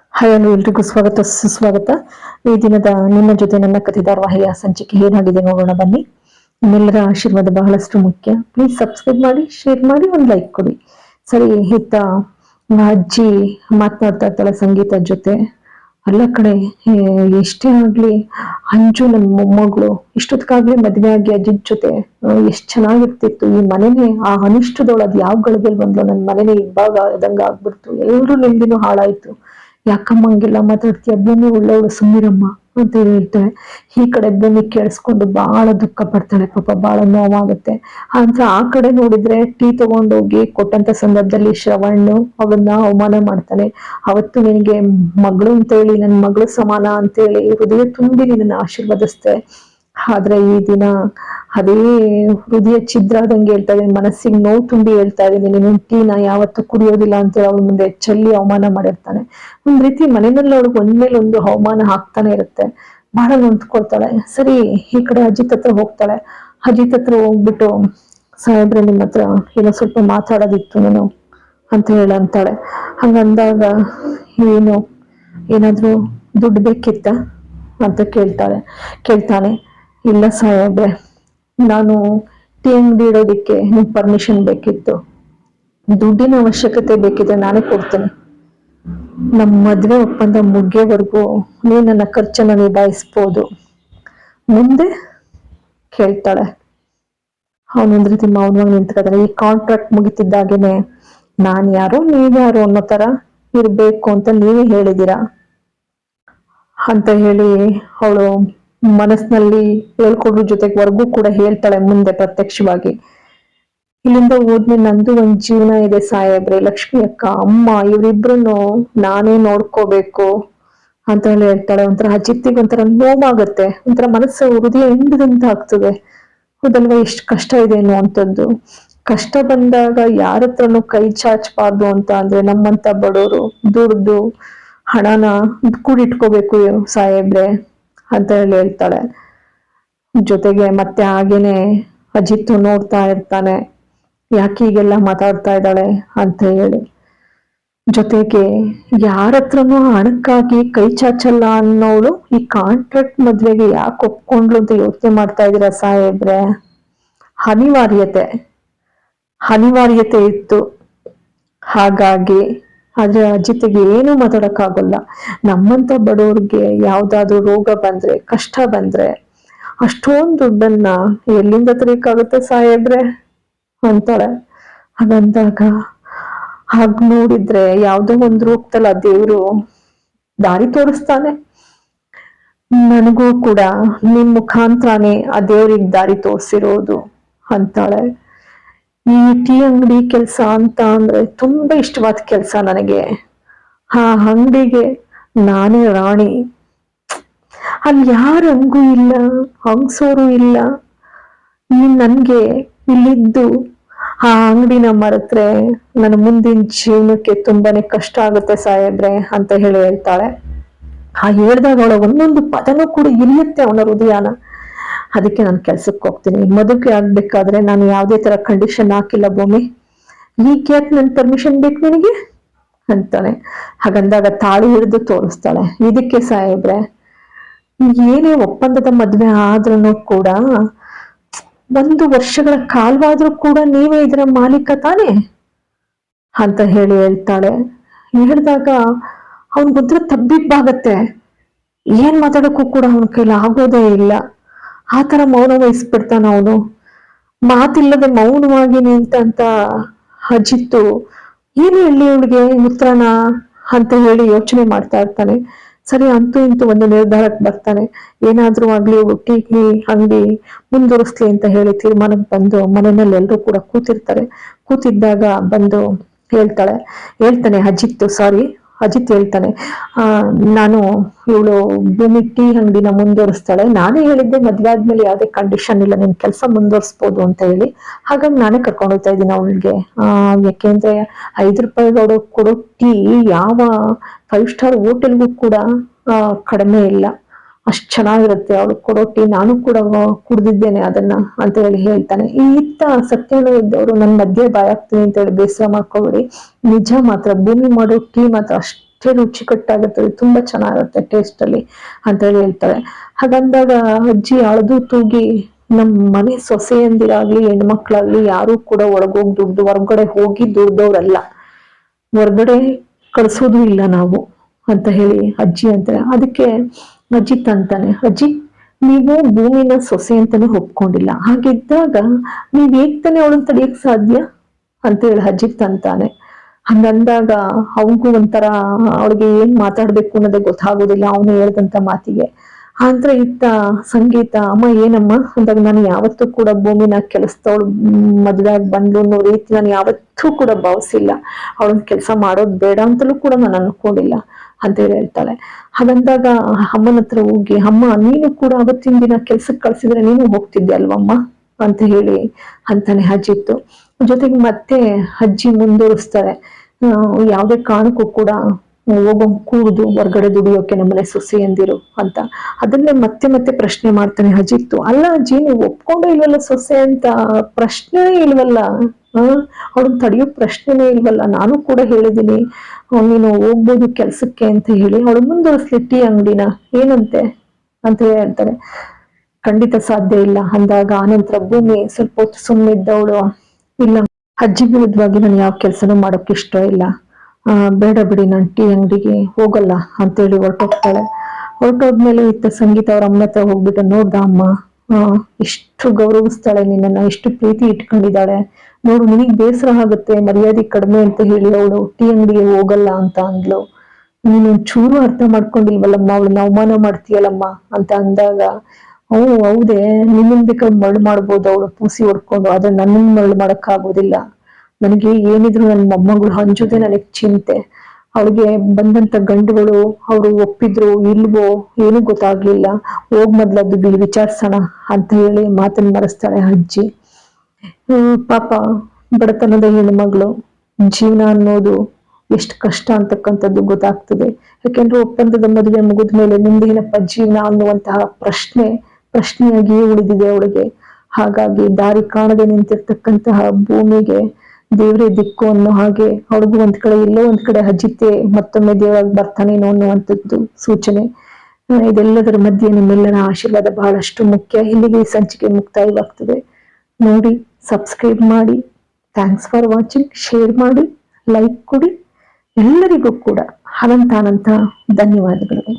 Hi hello ಎಲ್ರಿಗೂ ಸ್ವಾಗತ, ಸುಸ್ವಾಗತ. ಈ ದಿನದ ನಿಮ್ಮ ಜೊತೆ ನನ್ನ ಕಥೆ ಧಾರಾವಾಹಿಯ ಸಂಚಿಕೆ ಏನಾಗಿದೆ ನೋಡೋಣ ಬನ್ನಿ. ನಿಮ್ಮೆಲ್ಲರ ಆಶೀರ್ವಾದ ಬಹಳಷ್ಟು ಮುಖ್ಯ. ಪ್ಲೀಸ್ ಸಬ್ಸ್ಕ್ರೈಬ್ ಮಾಡಿ ಶೇರ್ ಮಾಡಿ, ಒಂದು ಲೈಕ್ ಕೊಡಿ. ಸರಿ ಇತ್ತ ಅಜ್ಜಿ ಮಾತನಾಡ್ತಾ ಇರ್ತಾಳೆ ಸಂಗೀತ ಜೊತೆ. ಅಲ್ಲ ಕಡೆ ಎಷ್ಟೇ ಆಗ್ಲಿ, ಅಂಜು ನನ್ನ ಮೊಮ್ಮಗಳು, ಇಷ್ಟೊತ್ತಿಗಾಗ್ಲಿ ಮದ್ವೆ ಆಗಿ ಅಜ್ಜಿ ಜೊತೆ ಎಷ್ಟು ಚೆನ್ನಾಗಿರ್ತಿತ್ತು. ಈ ಮನೆನೇ, ಆ ಅನಿಷ್ಟದೊಳ ಯಾವ್ ಗಳಿಗೆಲ್ ಬಂದ್ಲು? ನನ್ನ ಮನೆನೇ ಇಬ್ಬಾಗ ಆದಂಗ ಆಗ್ಬಿಡ್ತು ಎಲ್ರು ನೆಮ್ಮದಿನೂ ಹಾಳಾಯ್ತು. ಯಾಕಮ್ಮ ಹಂಗೆಲ್ಲ ಮಾತಾಡ್ತೀಯ? ಭೂಮಿ ಒಳ್ಳೆಯವಳು ಸುಮ್ಮಿರಮ್ಮ ಅಂತ ಹೇಳ್ತಾಳೆ. ಈ ಕಡೆ ಭೂಮಿ ಕೇಳಿಸ್ಕೊಂಡು ಬಹಳ ದುಃಖ ಪಡ್ತಾಳೆ ಪಾಪ ಬಹಳ ನೋವಾಗುತ್ತೆ. ಅಂತ ಆ ಕಡೆ ನೋಡಿದ್ರೆ ಟೀ ತಗೊಂಡೋಗಿ ಕೊಟ್ಟಂತ ಸಂದರ್ಭದಲ್ಲಿ ಶ್ರವಣ್ಣು ಅವನ್ನ ಅವಮಾನ ಮಾಡ್ತಾನೆ. ಅವತ್ತು ನಿನಗೆ ಮಗಳು ಅಂತೇಳಿ ನನ್ನ ಮಗಳು ಸಮಾನ ಅಂತೇಳಿ ಹೃದಯ ತುಂಬಿ ನಿನ್ನ ಆಶೀರ್ವದಿಸ್ತೆ. ಆದ್ರೆ ಈ ದಿನ ಅದೇ ಹೃದಯ ಛಿದ್ರ ಆದಂಗೆ ಹೇಳ್ತಾ ಇದ್ದೀನಿ, ಮನಸ್ಸಿಗೆ ನೋವು ತುಂಬಿ ಹೇಳ್ತಾ ಇದೀನಿ ನೀನು ಟೀನ ಯಾವತ್ತೂ ಕುಡಿಯೋದಿಲ್ಲ ಅಂತೇಳಿ ಅವ್ರ ಮುಂದೆ ಚೆಲ್ಲಿ ಅವಮಾನ ಮಾಡಿರ್ತಾನೆ. ಒಂದ್ ರೀತಿ ಮನೆಯಲ್ಲಿ ಅವ್ಳಿಗೆ ಒಂದ್ಮೇಲೆ ಒಂದು ಅವಮಾನ ಹಾಕ್ತಾನೆ ಇರುತ್ತೆ. ಬಹಳ ನೊಂದ್ಕೊಳ್ತಾಳೆ. ಸರಿ, ಈ ಕಡೆ ಅಜಿತ್ ಹತ್ರ ಹೋಗ್ತಾಳೆ. ಅಜಿತ್ ಹತ್ರ ಹೋಗ್ಬಿಟ್ಟು ಸಾಹೇಬ್ರೆ ನಿಮ್ಮ ಹತ್ರ ಏನೋ ಸ್ವಲ್ಪ ಮಾತಾಡೋದಿತ್ತು ನಾನು ಅಂತ ಹೇಳ ಅಂತಾಳೆ. ಹಂಗಂದಾಗ, ಏನು, ಏನಾದ್ರೂ ದುಡ್ಡು ಬೇಕಿತ್ತ? ಅಂತ ಕೇಳ್ತಾಳೆ. ಕೇಳ್ತಾನೆ, ಇಲ್ಲ ಸಾಹೇಬ್ರೆ ನಾನು ಟೀ ಅಂಗಡಿ ಇಡೋದಿಕ್ಕೆ ನಿಮ್ ಪರ್ಮಿಷನ್ ಬೇಕಿತ್ತು. ದುಡ್ಡಿನ ಅವಶ್ಯಕತೆ ಬೇಕಿದ್ರೆ ನಾನೇ ಕೊಡ್ತೇನೆ. ನಮ್ಮ ಮದುವೆ ಒಪ್ಪಂದ ಮುಗಿಯೋವರೆಗೂ ನೀ ನನ್ನ ಖರ್ಚನ್ನು ನಿಭಾಯಿಸ್ಬೋದು. ಮುಂದೆ ಕೇಳ್ತಾಳೆ. ಅವನೊಂದ್ ರೀತಿ ಮೌನವಾಗಿ ನಿಂತ್ಕೊತಾನೆ. ಈ ಕಾಂಟ್ರಾಕ್ಟ್ ಮುಗಿತಿದ್ದಾಗೇನೆ ನಾನು ಯಾರೋ ನೀವ್ಯಾರೋ ಅನ್ನೋ ಥರ ಇರಬೇಕು ಅಂತ ನೀವೇ ಹೇಳಿದೀರಾ ಅಂತ ಹೇಳಿ ಅವಳು ಮನಸ್ಸಿನಲ್ಲಿ ಹೇಳ್ಕೊಡ್ರ ಜೊತೆಗೆ ವರ್ಗೂ ಕೂಡ ಹೇಳ್ತಾಳೆ ಮುಂದೆ ಪ್ರತ್ಯಕ್ಷವಾಗಿ. ಇಲ್ಲಿಂದ ಓದ್ಲಿ ನಂದು ಒಂದ್ ಜೀವನ ಇದೆ ಸಾಹೇಬ್ರೆ, ಲಕ್ಷ್ಮಿ ಅಕ್ಕ, ಅಮ್ಮ ಇವ್ರಿಬ್ರು ನಾನೇ ನೋಡ್ಕೋಬೇಕು ಅಂತ ಹೇಳಿ ಹೇಳ್ತಾಳೆ. ಒಂಥರ ಅಜಿತ್ತಿಗೆ ಒಂಥರ ನೋವಾಗತ್ತೆ, ಒಂಥರ ಮನಸ್ಸು ಹೃದಯ ಹಿಂಡದಂತ ಆಗ್ತದೆ. ಹೌದಲ್ವಾ ಎಷ್ಟು ಕಷ್ಟ ಇದೆ ಅನ್ನುವಂಥದ್ದು. ಕಷ್ಟ ಬಂದಾಗ ಯಾರ ಹತ್ರನೂ ಕೈ ಚಾಚಬಾರ್ದು ಅಂತ ಅಂದ್ರೆ ನಮ್ಮಂತ ಬಡವರು ದುಡ್ದು ಹಣನ ಕೂಡಿಟ್ಕೋಬೇಕು ಸಾಹೇಬ್ರೆ. ಅಂತ ಹೇಳಿ ಹೇಳ್ತಾಳೆ. ಜೊತೆಗೆ ಮತ್ತೆ ಹಾಗೇನೆ ಅಜಿತ್ ನೋಡ್ತಾ ಇರ್ತಾನೆ. ಯಾಕೆ ಹೀಗೆಲ್ಲ ಮಾತಾಡ್ತಾ ಇದ್ದಾಳೆ ಅಂತ ಹೇಳಿ. ಜೊತೆಗೆ ಯಾರ ಹತ್ರನೂ ಹಣಕ್ಕಾಗಿ ಕೈ ಚಾಚಲ್ಲ ಅನ್ನೋಳು ಈ ಕಾಂಟ್ರಾಕ್ಟ್ ಮದ್ವೆಗೆ ಯಾಕೆ ಒಪ್ಕೊಂಡ್ಲು ಅಂತ ಯೋಚನೆ ಮಾಡ್ತಾ ಇದ್ರ ಸಾಹೇಬ್ರೆ? ಅನಿವಾರ್ಯತೆ. ಅನಿವಾರ್ಯತೆ ಇತ್ತು. ಹಾಗಾಗಿ ಆದ್ರೆ ಅಜಿತಿಗೆ ಏನು ಮಾತಾಡಕ್ಕಾಗಲ್ಲ. ನಮ್ಮಂತ ಬಡವ್ರಿಗೆ ಯಾವ್ದಾದ್ರು ರೋಗ ಬಂದ್ರೆ, ಕಷ್ಟ ಬಂದ್ರೆ, ಅಷ್ಟೊಂದ್ ದುಡ್ಡನ್ನ ಎಲ್ಲಿಂದ ತರಕಾಗುತ್ತೆ ಸಾಹೇಬ್ರೆ? ಅಂತಾಳೆ. ಹಾಗಂದಾಗ ಹಾಗ ನೋಡಿದ್ರೆ ಯಾವ್ದೋ ಒಂದ್ ರೂಪದಲ್ಲ ದೇವ್ರು ದಾರಿ ತೋರಿಸ್ತಾನೆ. ನನಗೂ ಕೂಡ ನಿಮ್ ಮುಖಾಂತರನೇ ಆ ದೇವ್ರಿಗೆ ದಾರಿ ತೋರಿಸಿರೋದು, ಅಂತಾಳೆ. ಈ ಟೀ ಅಂಗಡಿ ಕೆಲಸ ಅಂತ ಅಂದ್ರೆ ತುಂಬಾ ಇಷ್ಟವಾದ ಕೆಲಸ ನನಗೆ. ಆ ಅಂಗಡಿಗೆ ನಾನೇ ರಾಣಿ. ಅಲ್ಲಿ ಯಾರ ಹಂಗೂ ಇಲ್ಲ ಹಂಗ್ಸೋರು ಇಲ್ಲ. ಈ ನನ್ಗೆ ಇಲ್ಲಿದ್ದು ಆ ಅಂಗಡಿನ ಮರೆತ್ರೆ ನನ್ನ ಮುಂದಿನ ಜೀವನಕ್ಕೆ ತುಂಬಾನೇ ಕಷ್ಟ ಆಗುತ್ತೆ ಸಾಹೇಬ್ರೆ ಅಂತ ಹೇಳಿ ಹೇಳ್ತಾಳೆ. ಆ ಹೇಳ್ದಾಗ ಅವಳ ಒಂದೊಂದು ಪದನೂ ಕೂಡ ಇಳಿಯುತ್ತೆ ಅವನ ಹೃದಯನ. ಅದಕ್ಕೆ ನಾನು ಕೆಲ್ಸಕ್ಕೆ ಹೋಗ್ತೀನಿ. ಮದುವೆ ಆಗ್ಬೇಕಾದ್ರೆ ನಾನು ಯಾವುದೇ ತರ ಕಂಡೀಷನ್ ಹಾಕಿಲ್ಲ ಭೂಮಿ. ಈಗ ಯಾಕೆ ನನ್ ಪರ್ಮಿಷನ್ ಬೇಕು ನಿನಗೆ? ಅಂತಾನೆ. ಹಾಗಂದಾಗ ತಾಳಿ ಹಿಡಿದು ತೋರಿಸ್ತಾಳೆ. ಇದಕ್ಕೆ ಸಾಹೇಬ್ರೆ, ಏನೇ ಒಪ್ಪಂದದ ಮದ್ವೆ ಆದ್ರೂ ಕೂಡ ಒಂದು ವರ್ಷಗಳ ಕಾಲವಾದ್ರೂ ಕೂಡ ನೀವೇ ಇದರ ಮಾಲೀಕ ತಾನೇ? ಅಂತ ಹೇಳಿ ಹೇಳ್ತಾಳೆ. ಹೇಳಿದಾಗ ಅವನಿಗೊಂಥರ ತಬ್ಬಿಬ್ಬಾಗತ್ತೆ ಏನ್ ಮಾತಾಡಕ್ಕೂ ಕೂಡ ಅವನ ಕೈಲಿ ಆಗೋದೇ ಇಲ್ಲ. ಆ ಥರ ಮೌನ ವಹಿಸ್ಬಿಡ್ತಾನ ಅವನು. ಮಾತಿಲ್ಲದೆ ಮೌನವಾಗಿ ನಿಂತಂತ ಅಜಿತ್ತು, ಏನು ಹೇಳಿ ಅವಳಿಗೆ ಉತ್ತರನ ಅಂತ ಹೇಳಿ ಯೋಚನೆ ಮಾಡ್ತಾ ಇರ್ತಾನೆ. ಸರಿ, ಅಂತೂ ಇಂತೂ ಒಂದು ನಿರ್ಧಾರಕ್ಕೆ ಬರ್ತಾನೆ. ಏನಾದ್ರೂ ಆಗ್ಲಿ ಟೀ ಅಂಗಡಿ ಮುಂದುವರಿಸ್ಲಿ ಅಂತ ಹೇಳಿ ತೀರ್ಮಾನಕ್ಕೆ ಬಂದು ಮನೆಯಲ್ಲಿ ಎಲ್ಲರೂ ಕೂಡ ಕೂತಿರ್ತಾರೆ. ಕೂತಿದ್ದಾಗ ಬಂದು ಹೇಳ್ತಾಳೆ, ಹೇಳ್ತಾನೆ ಅಜಿತ್ತು, ಸಾರಿ ಅಜಿತ್ ಹೇಳ್ತಾನೆ ನಾನು ಇವಳು ಭೂಮಿ ಟೀ ಅಂಗಡಿನ ಮುಂದುವರಿಸ್ತಾಳೆ. ನಾನೇ ಹೇಳಿದ್ದೆ ಮದ್ವೆ ಆದ್ಮೇಲೆ ಯಾವುದೇ ಕಂಡೀಷನ್ ಇಲ್ಲ, ನಿನ್ ಕೆಲಸ ಮುಂದುವರಿಸ್ಬೋದು ಅಂತ ಹೇಳಿ. ಹಾಗಾಗಿ ನಾನೇ ಕರ್ಕೊಂಡು ಹೋಗ್ತಾ ಇದ್ದೀನಿ ಅವಳಿಗೆ. ಯಾಕೆಂದ್ರೆ ಐದು ರೂಪಾಯಿ ಕೊಡೋ ಟೀ ಯಾವ ಫೈವ್ ಸ್ಟಾರ್ ಹೋಟೆಲ್ಗೂ ಕೂಡ ಕಡಿಮೆ ಇಲ್ಲ. ಅಷ್ಟ್ ಚೆನ್ನಾಗಿರುತ್ತೆ. ಅವಳು ಕೊಡೋ ಟೀ ನಾನು ಕೂಡ ಕುಡ್ದಿದ್ದೇನೆ ಅದನ್ನ ಅಂತ ಹೇಳಿ ಹೇಳ್ತಾನೆ. ಈ ಇತ್ತ ಸತ್ಯನು ಇದ್ದವರು ನನ್ನ ಮಧ್ಯೆ ಬಾಯಾಗ್ತೀನಿ ಅಂತ ಹೇಳಿ ಬೇಸರ ಮಾಡ್ಕೋಬೇಡಿ. ನಿಜ ಮಾತ್ರ, ಭೂಮಿ ಮಾಡೋ ಟೀ ಮಾತ್ರ ಅಷ್ಟು ರುಚಿಕಟ್ಟಾಗುತ್ತದೆ ತುಂಬಾ ಚೆನ್ನಾಗಿರುತ್ತೆ ಟೇಸ್ಟ್ ಅಲ್ಲಿ ಅಂತ ಹೇಳಿ ಹೇಳ್ತಾರೆ. ಹಾಗಂದಾಗ ಅಜ್ಜಿ ಅಳದು ತೂಗಿ ನಮ್ಮ ಮನೆ ಸೊಸೆಯಂದಿರಾಗ್ಲಿ, ಹೆಣ್ಮಕ್ಳಾಗ್ಲಿ ಯಾರು ಕೂಡ ಒಳಗೋಗಿ ದುಡ್ದು, ಹೊರಗಡೆ ಹೋಗಿ ದುಡ್ದವ್ರಲ್ಲ, ಹೊರಗಡೆ ಕಳ್ಸೋದು ಇಲ್ಲ ನಾವು ಅಂತ ಹೇಳಿ ಅಜ್ಜಿ ಅಂತಾರೆ. ಅದಕ್ಕೆ ಅಜ್ಜಿ ತಂತಾನೆ ಅಜ್ಜಿ ನೀವು ಭೂಮಿನ ಸೊಸೆ ಅಂತಾನೆ ಒಪ್ಕೊಂಡಿಲ್ಲ. ಹಾಗಿದ್ದಾಗ ನೀವ್ ಹೇಗ್ ತಾನೆ ಅವಳನ್ನ ತಡಿಯಕ್ ಸಾಧ್ಯ? ಅಂತ ಹೇಳಿ ಅಜ್ಜಿ ತಂತಾನೆ ಹಂಗಂದಾಗ ಅವನಿಗೂ ಒಂಥರ ಅವಳಿಗೆ ಏನ್ ಮಾತಾಡ್ಬೇಕು ಅನ್ನೋದೇ ಗೊತ್ತಾಗೋದಿಲ್ಲ. ಅವನು ಹೇಳ್ದಂತ ಮಾತಿಗೆ. ಆಂತರ ಇತ್ತ ಸಂಗೀತ, ಅಮ್ಮ ಏನಮ್ಮ? ಅಂದಾಗ ನಾನು ಯಾವತ್ತೂ ಕೂಡ ಭೂಮಿನ ಕೆಲಸದವಳು ಮದುವೆ ಬಂದ್ಲು ಅನ್ನೋ ರೀತಿ ನಾನು ಯಾವತ್ತೂ ಕೂಡ ಭಾವಿಸಿಲ್ಲ. ಅವಳನ್ನ ಕೆಲಸ ಮಾಡೋದ್ ಬೇಡ ಅಂತಲೂ ಕೂಡ ನಾನು ಅನ್ಕೊಂಡಿಲ್ಲ ಅಂತ ಹೇಳಿ ಹೇಳ್ತಾಳೆ. ಹಾಗಂದಾಗ ಅಮ್ಮನ ಹತ್ರ ಹೋಗಿ, ಅಮ್ಮ, ನೀನು ಕೂಡ ಅವತ್ತಿನ ದಿನ ಕೆಲ್ಸಕ್ಕೆ ಕಳ್ಸಿದ್ರೆ ನೀನು ಹೋಗ್ತಿದ್ದೆ ಅಲ್ವಮ್ಮ? ಅಂತ ಹೇಳಿ ಅಂತಾನೆ ಅಜ್ಜಿತ್ತು ಜೊತೆಗೆ ಮತ್ತೆ ಅಜ್ಜಿ ಮುಂದುವರಿಸ್ತಾರೆ. ಯಾವುದೇ ಕಾರಣಕ್ಕೂ ಕೂಡ ಹೋಗೋ ಕೂಡುದು ಹೊರ್ಗಡೆ ದುಡಿಯೋಕೆ ನಮ್ಮನೆ ಸೊಸೆ ಎಂದಿರು ಅಂತ. ಅದನ್ನೇ ಮತ್ತೆ ಮತ್ತೆ ಪ್ರಶ್ನೆ ಮಾಡ್ತಾನೆ ಅಜಿತ್ತು. ಅಲ್ಲ ಅಜ್ಜಿ ನೀವು ಒಪ್ಕೊಂಡೇ ಇಲ್ವಲ್ಲ ಸೊಸೆ ಅಂತ? ಪ್ರಶ್ನೆನೇ ಇಲ್ವಲ್ಲ? ಅವ್ರನ್ನ ತಡೆಯೋ ಪ್ರಶ್ನೆನೇ ಇಲ್ವಲ್ಲ? ನಾನು ಕೂಡ ಹೇಳಿದೀನಿ ನೀನು ಹೋಗ್ಬೋದು ಕೆಲ್ಸಕ್ಕೆ ಅಂತ ಹೇಳಿ. ಅವಳು ಮುಂದುವರಿಸ್ಲಿ ಟೀ ಅಂಗಡಿನ. ಏನಂತೆ? ಅಂತ ಹೇಳಿ ಹೇಳ್ತಾರೆ ಖಂಡಿತ ಸಾಧ್ಯ ಇಲ್ಲ. ಅಂದಾಗ ಆನಂತರ ಭೂಮಿ ಸ್ವಲ್ಪ ಹೊತ್ತು ಸುಮ್ಮನಿದ್ದವಳು ಇಲ್ಲ ಅಜ್ಜಿ ವಿರುದ್ಧವಾಗಿ ನಾನು ಯಾವ ಕೆಲಸನೂ ಮಾಡೋಕೆ ಇಷ್ಟ ಇಲ್ಲ. ಬೇಡ ಬಿಡಿ ನಾನು ಟೀ ಅಂಗಡಿಗೆ ಹೋಗಲ್ಲ ಅಂತೇಳಿ ಹೊರಟೋಗ್ತಾಳೆ. ಹೊರಟೋದ್ಮೇಲೆ ಇತ್ತ ಸಂಗೀತ ಅವ್ರ ಅಮ್ಮ ಹತ್ರ ಹೋಗ್ಬಿಟ್ಟು, ನೋಡ್ದ ಅಮ್ಮ ಎಷ್ಟು ಗೌರವಿಸ್ತಾಳೆ ನಿನ್ನನ್ನ ಎಷ್ಟು ಪ್ರೀತಿ ಇಟ್ಕೊಂಡಿದ್ದಾಳೆ. ನೋಡು, ನಿನಗೆ ಬೇಸರ ಆಗುತ್ತೆ, ಮರ್ಯಾದೆ ಕಡಿಮೆ ಅಂತ ಹೇಳಿ ಅವಳು ಟೀ ಅಂಗಡಿಗೆ ಹೋಗಲ್ಲ ಅಂತ ಅಂದ್ಲು. ನೀನು ಚೂರು ಅರ್ಥ ಮಾಡ್ಕೊಂಡಿಲ್ವಲ್ಲಮ್ಮ, ಅವಳನ್ನ ಅವಮಾನ ಮಾಡ್ತೀಯಲ್ಲಮ್ಮ? ಅಂತ ಅಂದಾಗ ಅವು ಹೌದೇ ನಿನ್ನ ಬೇಕಾದ್ರೆ ಮರಳು ಮಾಡ್ಬೋದು ಅವಳು, ಪೂಸಿ ಹೊಡ್ಕೊಂಡು, ಆದ್ರೆ ನನ್ನ ಮರಳು ಮಾಡಕ್ ಆಗೋದಿಲ್ಲ ನನಗೆ ಏನಿದ್ರು ನನ್ನ ಮೊಮ್ಮಗಳು ಹಂಚೋದೇ ನನಗೆ ಚಿಂತೆ. ಅವಳಿಗೆ ಬಂದಂತ ಗಂಡುಗಳು ಅವರು ಒಪ್ಪಿದ್ರು, ಇಲ್ವೋ ಏನು ಗೊತ್ತಾಗ್ಲಿಲ್ಲ. ಹೋಗ್ ಮೊದ್ಲದ್ದು ಬಿಲ್ ವಿಚಾರಿಸೋಣ ಅಂತ ಹೇಳಿ ಮಾತನ್ ಮರೆಸ್ತಾಳೆ ಅಜ್ಜಿ. ಪಾಪ ಬಡತನದ ಹೆಣ್ಮಗಳು, ಜೀವನ ಅನ್ನೋದು ಎಷ್ಟು ಕಷ್ಟ ಅಂತಕ್ಕಂಥದ್ದು ಗೊತ್ತಾಗ್ತದೆ. ಯಾಕೆಂದ್ರೆ ಒಪ್ಪಂದದ ಮದುವೆ ಮುಗಿದ ಮೇಲೆ ಮುಂದೇನಪ್ಪ ಜೀವನ ಅನ್ನುವಂತಹ ಪ್ರಶ್ನೆ, ಪ್ರಶ್ನೆಯಾಗಿಯೇ ಉಳಿದಿದೆ ಅವಳಿಗೆ. ಹಾಗಾಗಿ ದಾರಿ ಕಾಣದೆ ನಿಂತಿರ್ತಕ್ಕಂತಹ ಭೂಮಿಗೆ ದೇವರೇ ದಿಕ್ಕು ಅನ್ನೋ ಹಾಗೆ ಅವ್ರಿಗೂ ಒಂದ್ ಕಡೆ ಎಲ್ಲೋ ಒಂದ್ ಕಡೆ ಅಜಿತೆ ಮತ್ತೊಮ್ಮೆ ದೇವರಾಗಿ ಬರ್ತಾನೇನೋ ಅನ್ನುವಂಥದ್ದು ಸೂಚನೆ. ಇದೆಲ್ಲದರ ಮಧ್ಯೆ ನಿಮ್ಮೆಲ್ಲರ ಆಶೀರ್ವಾದ ಬಹಳಷ್ಟು ಮುಖ್ಯ. ಇಲ್ಲಿಗೆ ಈ ಸಂಚಿಕೆ ಮುಕ್ತಾಯವಾಗ್ತದೆ. ನೋಡಿ ಸಬ್ಸ್ಕ್ರೈಬ್ ಮಾಡಿ ಥ್ಯಾಂಕ್ಸ್ ಫಾರ್ ವಾಚಿಂಗ್ ಶೇರ್ ಮಾಡಿ ಲೈಕ್ ಕೊಡಿ. ಎಲ್ಲರಿಗೂ ಕೂಡ ಅನಂತ ಅನಂತ ಧನ್ಯವಾದಗಳು.